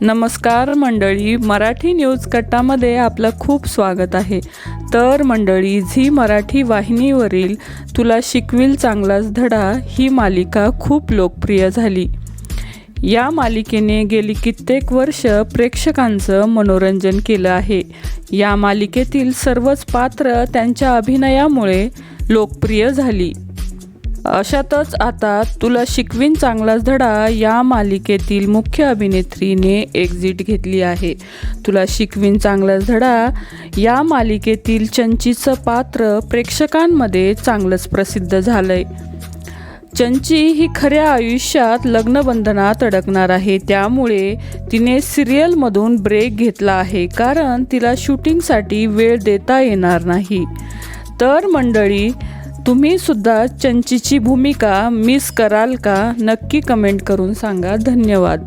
नमस्कार मंडळी मराठी न्यूज कट्टामध्ये आपलं खूप स्वागत आहे. तर मंडळी झी मराठी वाहिनीवरील तुला शिकविल चांगलाच धडा ही मालिका खूप लोकप्रिय झाली. या मालिकेने गेली कित्येक वर्ष प्रेक्षकांचं मनोरंजन केलं आहे. या मालिकेतील सर्वच पात्र त्यांच्या अभिनयामुळे लोकप्रिय झाली. अशातच आता तुला शिकवीन चांगलाच धडा या मालिकेतील मुख्य अभिनेत्रीने एक्झिट घेतली आहे. तुला शिकवीन चांगलाच धडा या मालिकेतील चंचीचं पात्र प्रेक्षकांमध्ये चांगलंच प्रसिद्ध झालंय. चंची ही खऱ्या आयुष्यात लग्नबंधनात अडकणार आहे. त्यामुळे तिने सिरियलमधून ब्रेक घेतला आहे. कारण तिला शूटिंगसाठी वेळ देता येणार नाही. तर मंडळी तुम्ही सुद्धा चंचीची भूमिका मिस कराल का? नक्की कमेंट करून सांगा. धन्यवाद.